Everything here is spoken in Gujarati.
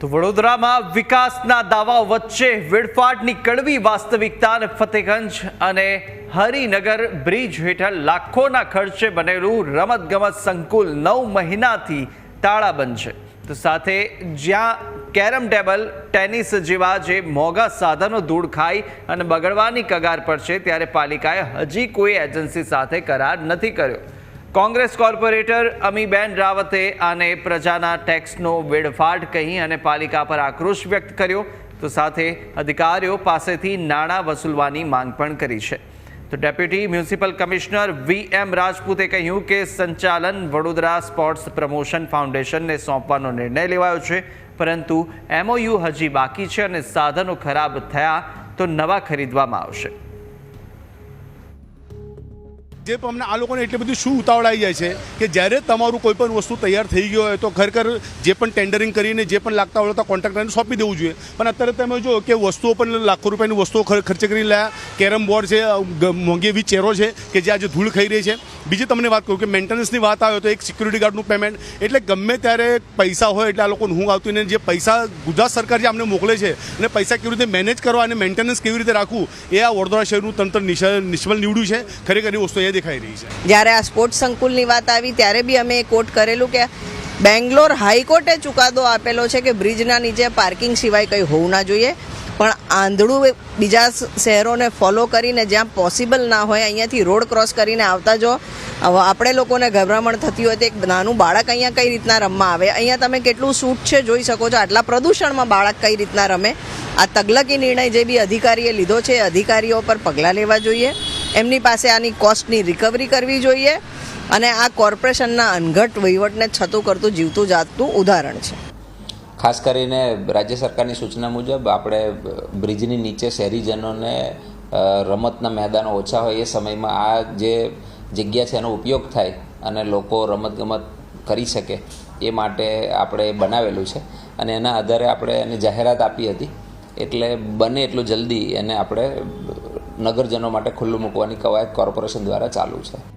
તો વડોદરામાં વિકાસના દાવાઓ વચ્ચે વેડફાટની કડવી વાસ્તવિકતા અને ફતેગંજ અને હરિનગર બ્રિજ હેઠળ લાખોના ખર્ચે બનેલું રમતગમત સંકુલ નવ મહિનાથી તાળાબંધ છે. તો સાથે જ્યાં કેરમ ટેબલ, ટેનિસ જેવા જે મોંઘા સાધનો ધૂળ ખાઈ અને બગડવાની કગાર પર છે, ત્યારે પાલિકાએ હજી કોઈ એજન્સી સાથે કરાર નથી કર્યો. કોંગ્રેસ કોર્પોરેટર અમીબેન રાવતે આને પ્રજાના ટેક્સનો વેડફાટ કહી અને પાલિકા પર આક્રોશ વ્યક્ત કર્યો. તો સાથે અધિકારીઓ પાસેથી નાણાં વસૂલવાની માંગ પણ કરી છે. તો deputy municipal commissioner V M રાજપૂતે કહ્યું કે સંચાલન વડોદરા સ્પોર્ટ્સ પ્રમોશન ફાઉન્ડેશનને સોંપવાનો નિર્ણય લેવાયો છે. પરંતુ એમઓયુ હજી બાકી છે અને સાધનો ખરાબ થયા તો નવા ખરીદવામાં આવશે. જે અમને આ લોકોને એટલી બધી શું ઉતાવળાઈ જાય છે કે જ્યારે તમારું કોઈ પણ વસ્તુ તૈયાર થઈ ગયો હોય તો ખરેખર જે પણ ટેન્ડરિંગ કરીને જે પણ લાગતા હોય તો કોન્ટ્રાક્ટરને સોંપી દેવું જોઈએ. પણ અત્યારે તમે જો કે વસ્તુઓ પણ લાખો રૂપિયાની વસ્તુઓ ખર- ખર્ચ કરી લાયા કેરમ બોર્ડ છે મોંઘી એવી ચેરો છે કે જે આજે ધૂળ ખાઈ રહી છે. બીજી તમને વાત કહું કે મેન્ટેનન્સની વાત આવે તો એક સિક્યુરિટી ગાર્ડનું પેમેન્ટ એટલે ગમે ત્યારે પૈસા હોય એટલે આ લોકોને હું આવતું ને જે પૈસા ગુજરાત સરકાર જે અમને મોકલે છે અને પૈસા કેવી રીતે મેનેજ કરવા અને મેન્ટેનન્સ કેવી રીતે રાખવું, એ આ વડોદરા શહેરનું તંત્ર નિષ્ફળ નીવડ્યું છે. ખરેખર એ વસ્તુ દેખાઈ રહી છે. જ્યારે આ સ્પોર્ટ્સ સંકુલની વાત આવી, ત્યારે બી અમે કોટ કરેલું કે બેંગ્લોર હાઈકોર્ટે ચુકાદો આપેલો છે કે બ્રિજના નીચે પાર્કિંગ સિવાય કંઈ હોવું ના જોઈએ. પણ આંધળું બીજા શહેરોને ફોલો કરીને જ્યાં પોસિબલ ના હોય, અહીંયાથી રોડ ક્રોસ કરીને આવતા જો આપણે લોકોને ગભરામણ થતી હોય તો એક નાનું બાળક અહીંયા કઈ રીતના રમવા આવે? અહીંયા તમે કેટલું સૂટ છે જોઈ શકો છો. આટલા પ્રદૂષણમાં બાળક કઈ રીતના રમે? આ તગલકી નિર્ણય જે બી અધિકારીએ લીધો છે અધિકારીઓ પર પગલાં લેવા જોઈએ. એમની પાસે આની કોસ્ટની રિકવરી કરવી જોઈએ અને આ કોર્પોરેશનના અનઘટ વહીવટને છતું કરતું, જીવતું જાતનું ઉદાહરણ છે. ખાસ કરીને રાજ્ય સરકારની સૂચના મુજબ આપણે બ્રિજની નીચે શહેરીજનોને રમતના મેદાનો ઓછા હોય એ સમયમાં આ જે જગ્યા છે એનો ઉપયોગ થાય અને લોકો રમતગમત કરી શકે એ માટે આપણે બનાવેલું છે. અને એના આધારે આપણે એને જાહેરાત આપી હતી. એટલે બને એટલું જલ્દી એને આપણે નગરજનો માટે ખુલ્લું મૂકવાની કવાયત કોર્પોરેશન દ્વારા ચાલુ છે.